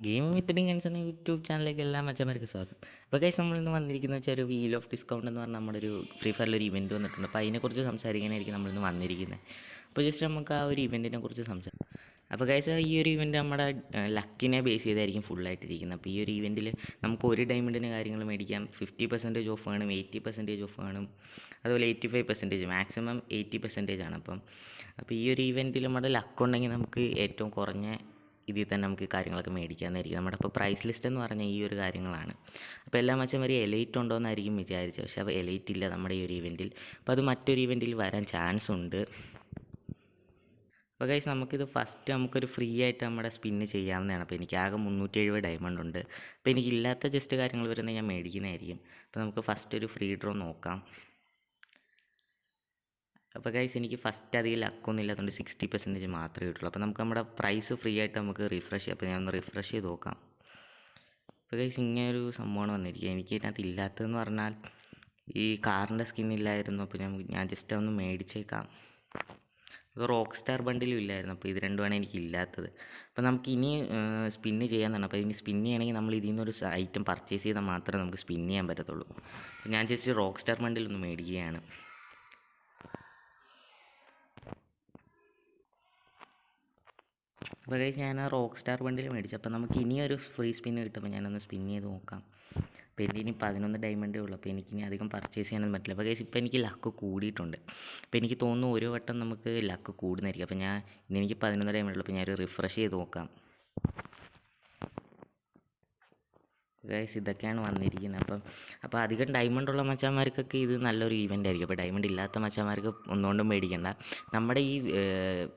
Gaming with Dinkans എന്ന YouTube ചാനലിലേക്ക് എല്ലാ മച്ചന്മാർക്കും സ്വാഗതം അപ്പോൾ കൈസ് നമ്മൾ ഇന്ന് വന്നിരിക്കുന്ന വെച്ചാൽ ഒരു വീൽ ഓഫ് ഡിസ്കൗണ്ട് എന്ന് പറഞ്ഞാൽ നമ്മുടെ ഒരു ഫ്രീ ഫയറിൽ ഒരു ഇവന്റ് വന്നിട്ടുണ്ട്. അപ്പോൾ അതിനെക്കുറിച്ച് സംസാരിക്കാനായിരിക്കും നമ്മളിന്ന് വന്നിരിക്കുന്നത് അപ്പോൾ ജസ്റ്റ് നമുക്ക് ആ ഒരു ഇവന്റിനെ കുറിച്ച് സംസാരിക്കാം അപ്പോൾ ഗൈസ് ഈ ഒരു ഇവന്റ് നമ്മുടെ ലക്കിനെ ബേസ് ചെയ്തായിരിക്കും ഫുള്ളായിട്ടിരിക്കുന്നത് അപ്പോൾ ഈ ഒരു ഇവന്റിൽ നമുക്ക് ഒരു ഡയമണ്ടിന് കാര്യങ്ങൾ മേടിക്കാം ഫിഫ്റ്റി പെർസെന്റേജ് ഓഫ് കാണും എയ്റ്റി പെർസെന്റേജ് ഓഫ് കാണും അതുപോലെ eighty five percentage maximum eighty percentage ആണ് അപ്പം. അപ്പോൾ ഈ ഒരു ഇവന്റിൽ നമ്മുടെ ലക്ക് ഉണ്ടെങ്കിൽ നമുക്ക് ഏറ്റവും കുറഞ്ഞ ഇതിൽ തന്നെ നമുക്ക് കാര്യങ്ങളൊക്കെ മേടിക്കാമെന്നായിരിക്കും. നമ്മുടെ ഇപ്പോൾ പ്രൈസ് ലിസ്റ്റ് എന്ന് പറഞ്ഞാൽ ഈ ഒരു കാര്യങ്ങളാണ്. അപ്പോൾ എല്ലാ മച്ചം വരെ എലൈറ്റ് ഉണ്ടോ എന്നായിരിക്കും വിചാരിച്ചത്. പക്ഷേ അപ്പോൾ എലൈറ്റ് ഇല്ല നമ്മുടെ ഈ ഒരു ഇവന്റിൽ അപ്പോൾ അത് മറ്റൊരു ഇവന്റിൽ വരാൻ ചാൻസ് ഉണ്ട്. അപ്പോൾ ഗൈസ് നമുക്കിത് ഫസ്റ്റ് നമുക്കൊരു ഫ്രീ ആയിട്ട് നമ്മുടെ സ്പിന്ന് ചെയ്യാവുന്നതാണ്. അപ്പോൾ എനിക്ക് ആകെ മുന്നൂറ്റി എഴുപത് ഡയമണ്ട് ഉണ്ട്. അപ്പോൾ എനിക്കില്ലാത്ത ജസ്റ്റ് കാര്യങ്ങൾ വരുന്നത് ഞാൻ മേടിക്കുന്നതായിരിക്കും. അപ്പോൾ നമുക്ക് ഫസ്റ്റ് ഒരു ഫ്രീ ഡ്രോ നോക്കാം. അപ്പോൾ ഗൈസ് എനിക്ക് ഫസ്റ്റ് അധികം ലക്കൊന്നും ഇല്ലാത്തതുകൊണ്ട് സിക്സ്റ്റി പെർസെന്റേജ് മാത്രമേ കിട്ടുള്ളൂ. അപ്പോൾ നമുക്ക് നമ്മുടെ പ്രൈസ് ഫ്രീ ആയിട്ട് നമുക്ക് റിഫ്രഷ് ചെയ്യാം. അപ്പോൾ ഞാൻ ഒന്ന് റിഫ്രഷ് ചെയ്ത് നോക്കാം. അപ്പോൾ ഗൈസ് ഇങ്ങനൊരു സംഭവമാണ് വന്നിരിക്കുക എനിക്ക് ഇതിനകത്ത് ഇല്ലാത്തതെന്ന് പറഞ്ഞാൽ ഈ കാറിന്റെ സ്കിൻ ഇല്ലായിരുന്നു. അപ്പോൾ ഞാൻ ഞാൻ ജസ്റ്റ് ഒന്ന് മേടിച്ചേക്കാം. ഇപ്പോൾ റോക്ക് സ്റ്റാർ ബണ്ടിലും ഇല്ലായിരുന്നു. അപ്പോൾ ഇത് രണ്ടുമാണ് എനിക്ക് ഇല്ലാത്തത്. അപ്പോൾ നമുക്ക് ഇനി സ്പിന്ന് ചെയ്യാമെന്നാണ് അപ്പോൾ ഇനി സ്പിന്ന് ചെയ്യണമെങ്കിൽ നമ്മൾ ഇതിൽ നിന്നൊരു ഐറ്റം പർച്ചേസ് ചെയ്താൽ മാത്രമേ നമുക്ക് സ്പിന്ന് ചെയ്യാൻ പറ്റത്തുള്ളൂ. ഞാൻ ജസ്റ്റ് റോക്ക് സ്റ്റാർ ബണ്ടിൽ ഒന്ന് മേടിക്കുകയാണ്. അപ്പോൾ കഴിച്ച് ഞാൻ റോക്ക് സ്റ്റാർ ബണ്ടിൽ മേടിച്ചു അപ്പോൾ നമുക്ക് ഇനിയൊരു ഫ്രീ സ്പിന്ന് കിട്ടുമ്പോൾ ഞാനൊന്ന് സ്പിൻ ചെയ്ത് നോക്കാം. അപ്പോൾ എന്റെ ഇനി പതിനൊന്ന് ഡയമണ്ടേ ഉള്ളൂ. അപ്പോൾ എനിക്കിനി അധികം പർച്ചേസ് ചെയ്യാനൊന്നും പറ്റില്ല. അപ്പോൾ കേസ് ഇപ്പോൾ എനിക്ക് ലക്ക് കൂടിയിട്ടുണ്ട്. അപ്പോൾ എനിക്ക് തോന്നുന്നു ഒരു വട്ടം നമുക്ക് ലക്ക് കൂടുന്നതായിരിക്കും. അപ്പോൾ ഞാൻ ഇനി എനിക്ക് പതിനൊന്ന് ഡയമണ്ട് ഉള്ളൂ. അപ്പോൾ ഞാനൊരു റിഫ്രഷ് ചെയ്ത് നോക്കാം. ഗൈസ് ഇതൊക്കെയാണ് വന്നിരിക്കുന്നത്. അപ്പം അപ്പോൾ അധികം ഡയമണ്ട് ഉള്ള മച്ചാന്മാർക്കൊക്കെ ഇത് നല്ലൊരു ഈവന്റ് ആയിരിക്കും. അപ്പോൾ ഡയമണ്ട് ഇല്ലാത്ത മച്ചാന്മാർക്ക് ഒന്നുകൊണ്ടും മേടിക്കണ്ട നമ്മുടെ ഈ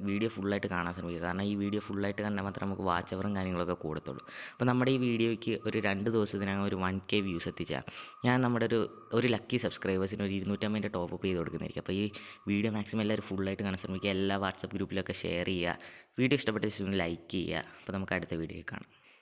വീഡിയോ ഫുള്ളായിട്ട് കാണാൻ ശ്രമിക്കുക. കാരണം ഈ വീഡിയോ ഫുള്ളായിട്ട് കണ്ടാൽ മാത്രമേ നമുക്ക് വാച്ച് അവറും കാര്യങ്ങളൊക്കെ കൂടത്തുള്ളൂ. അപ്പോൾ നമ്മുടെ ഈ വീഡിയോയ്ക്ക് ഒരു രണ്ട് ദിവസത്തിനകം ഒരു വൺ കെ വ്യൂസ് എത്തിച്ചാൽ ഞാൻ നമ്മുടെ ഒരു ഒരു ലക്കി സബ്സ്ക്രൈബേഴ്സിന് ഒരു ഇരുന്നൂറ്റമ്പതിന്റെ ടോപ്പ് അപ്പ് ചെയ്ത് കൊടുക്കുന്നതായിരിക്കും. അപ്പോൾ ഈ വീഡിയോ മാക്സിമം എല്ലാവരും ഫുള്ളായിട്ട് കാണാൻ ശ്രമിക്കുക. എല്ലാ വാട്സപ്പ് ഗ്രൂപ്പിലൊക്കെ ഷെയർ ചെയ്യുക. വീഡിയോ ഇഷ്ടപ്പെട്ട ലൈക്ക് ചെയ്യുക. അപ്പോൾ നമുക്ക് അടുത്ത വീഡിയോ കാണാം.